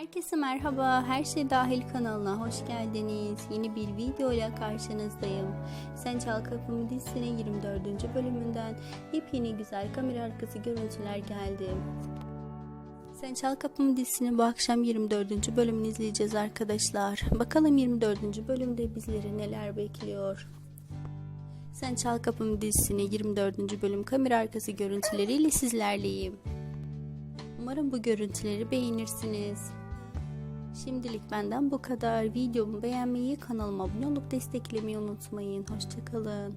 Herkese merhaba, Her Şey Dahil kanalına hoş geldiniz. Yeni bir video ile karşınızdayım. Sen Çal Kapımı dizisinin 24. bölümünden yepyeni güzel kamera arkası görüntüler geldi. Sen Çal Kapımı dizisinin bu akşam 24. bölümünü izleyeceğiz arkadaşlar. Bakalım 24. bölümde bizleri neler bekliyor. Sen Çal Kapımı dizisinin 24. bölüm kamera arkası görüntüleriyle sizlerleyim. Umarım bu görüntüleri beğenirsiniz. Şimdilik benden bu kadar. Videomu beğenmeyi, kanalıma abone olup desteklemeyi unutmayın. Hoşçakalın.